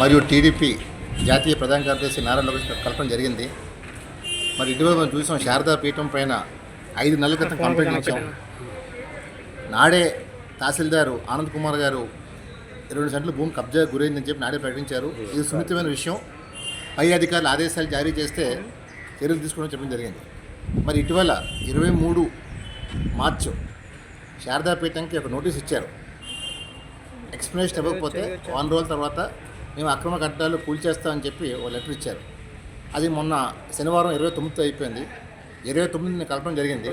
మరియు టీడీపీ జాతీయ ప్రధాన కార్యదర్శి నారా లోకేష్ కలపడం జరిగింది. మరి ఇటీవల మనం చూసాం శారదా పీఠం పైన ఐదు నెలల క్రితం కంప్లైంట్ ఇచ్చాం. నాడే తహసీల్దారు ఆనంద్ కుమార్ గారు ఇరవై సెంట్ల భూమి కబ్జా గురైందని చెప్పి నాడే ప్రకటించారు. ఇది సున్నితమైన విషయం. పై అధికారులు ఆదేశాలు జారీ చేస్తే చర్యలు తీసుకోవడం చెప్పడం జరిగింది. మరి ఇటీవల ఇరవై మూడు మార్చు శారదాపీఠంకి ఒక నోటీస్ ఇచ్చారు. ఎక్స్ప్లెనేషన్ ఇవ్వకపోతే వారం రోజుల తర్వాత మేము అక్రమ కట్టడాలు కూల్చేస్తామని చెప్పి ఒక లెటర్ ఇచ్చారు. అది మొన్న శనివారం ఇరవై తొమ్మిదితో అయిపోయింది. ఇరవై తొమ్మిదిని కలపడం జరిగింది.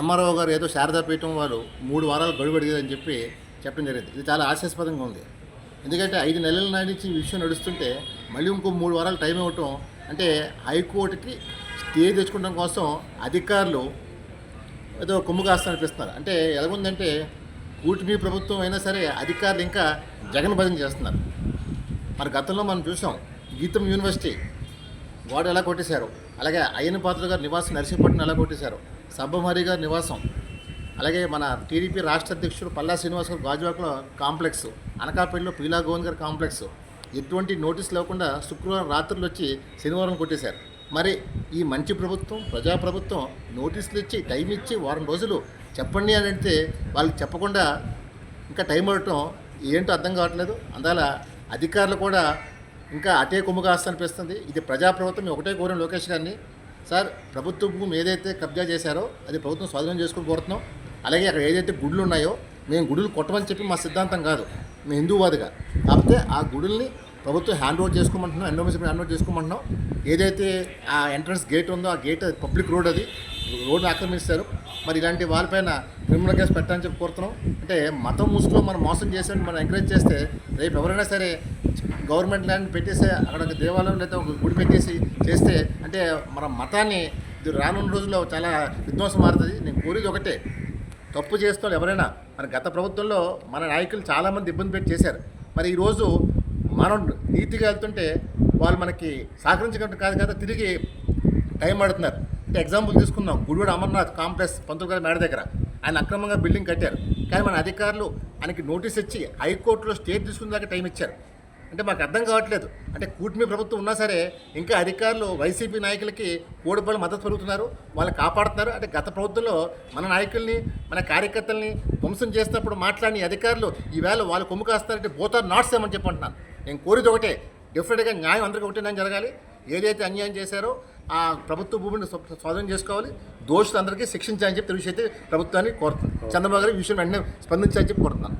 ఎంఆర్ఓ గారు ఏదో శారదాపీఠం వారు మూడు వారాలు గడువు అడిగారని చెప్పి చెప్పడం జరిగింది. ఇది చాలా ఆశాస్పదంగా ఉంది. ఎందుకంటే ఐదు నెలల నాటి నుంచి ఈ విషయం నడుస్తుంటే మళ్ళీ ఇంకో మూడు వారాలు టైం ఇవ్వటం అంటే హైకోర్టుకి స్టే తెచ్చుకోవడం కోసం అధికారులు ఏదో కొమ్ము కాస్తా అనిపిస్తున్నారు అంటే ఎలాగుందంటే కూటమి ప్రభుత్వం అయినా సరే అధికారులు ఇంకా జగన్ భజన చేస్తున్నారు. మరి గతంలో మనం చూసాం గీతం యూనివర్సిటీ గోడ ఎలా కొట్టేశారు అలాగే అయ్యన పాత్ర గారి నివాసం నరసింహపట్నం ఎలా కొట్టేశారు సబ్బమహరి గారి నివాసం అలాగే మన టీడీపీ రాష్ట్ర అధ్యక్షుడు పల్లా శ్రీనివాస్ గారు గాజువాకలో కాంప్లెక్స్ అనకాపల్లిలో పీలా గోవన్ గారి కాంప్లెక్స్ ఎటువంటి నోటీస్ లేకుండా శుక్రవారం రాత్రులు వచ్చి శనివారం కొట్టేశారు. మరి ఈ మంచి ప్రభుత్వం ప్రజాప్రభుత్వం నోటీసులు ఇచ్చి టైం ఇచ్చి వారం రోజులు చెప్పండి అని అంటే వాళ్ళకి చెప్పకుండా ఇంకా టైం అడటం ఏంటో అర్థం కావట్లేదు. అందువల్ల అధికారులు కూడా ఇంకా అటే కొమ్ము కాస్త అనిపిస్తుంది. ఇది ప్రజాప్రభుత్వం ఒకటే కోరిన లోకేష్ గారిని సార్ ప్రభుత్వ భూమి ఏదైతే కబ్జా చేశారో అది ప్రభుత్వం స్వాధీనం చేసుకుని కోరుతున్నాం. అలాగే అక్కడ ఏదైతే గుడులు ఉన్నాయో మేము గుడులు కొట్టమని చెప్పి మా సిద్ధాంతం కాదు. మేము హిందూవాదిగా. కాకపోతే ఆ గుడుల్ని ప్రభుత్వం హ్యాండ్ ఓవర్ చేసుకోమంటున్నాం ఎండోమెంట్ హ్యాండ్ ఓవర్ చేసుకోమంటున్నాం ఏదైతే ఆ ఎంట్రన్స్ గేట్ ఉందో ఆ గేట్ అది పబ్లిక్ రోడ్ అది. రోడ్డు ఆక్రమిస్తారు. మరి ఇలాంటి వాళ్ళపైన క్రిమినల్ కేసు పెట్టాలని చెప్పి కోరుతున్నాం. అంటే మతం ముసుగులో మనం మోసం చేసి మనం ఎంకరేజ్ చేస్తే రేపు ఎవరైనా సరే గవర్నమెంట్ ల్యాండ్ పెట్టేసి అక్కడ ఒక దేవాలయం లేదా ఒక గుడి పెట్టేసి చేస్తే అంటే మన మతాన్ని ఇది రానున్న రోజుల్లో చాలా విధ్వంసం మారుతుంది. నేను కోరేది ఒకటే తప్పు చేస్తాడు ఎవరైనా మన గత ప్రభుత్వంలో మన నాయకులు చాలామంది ఇబ్బంది పెట్టి చేశారు. మరి ఈరోజు మనం నీతిగా వెళ్తుంటే వాళ్ళు మనకి సహకరించడం కాదు కదా తిరిగి టైం పడుతున్నారు. అంటే ఎగ్జాంపుల్ తీసుకుందాం. గుడివాడ అమర్నాథ్ కాంప్లెక్స్ పంతులు గారి మేడ దగ్గర. ఆయన అక్రమంగా బిల్డింగ్ కట్టారు. కానీ మన అధికారులు ఆయనకి నోటీస్ ఇచ్చి హైకోర్టులో స్టే తీసుకునే దాకా టైం ఇచ్చారు. అంటే మాకు అర్థం కావట్లేదు. అంటే కూటమి ప్రభుత్వం ఉన్నా సరే ఇంకా అధికారులు వైసీపీ నాయకులకి కోడిపల్లి మద్దతు పెరుగుతున్నారు వాళ్ళని కాపాడుతున్నారు. అంటే గత ప్రభుత్వంలో మన నాయకుల్ని మన కార్యకర్తల్ని ధ్వంసం చేసినప్పుడు మాట్లాడిన అధికారులు ఈవేళ వాళ్ళు కొమ్ము కాస్తారంటే బోత్ ఆర్ నాట్ సేమ్ చెప్పి అంటున్నాను. నేను కోరిది ఒకటే. డెఫినెట్గా న్యాయం అందరికీ ఒకటే న్యాయం జరగాలి. ఏదైతే అన్యాయం చేశారో ఆ ప్రభుత్వ భూమిని స్వాధీనం చేసుకోవాలి. దోషులందరికీ శిక్షించాలని చెప్పి తెలుగు అయితే ప్రభుత్వాన్ని కోరుతున్నాను చంద్రబాబు గారు ఈ విషయం వెంటనే స్పందించాలని చెప్పి కోరుతున్నాను.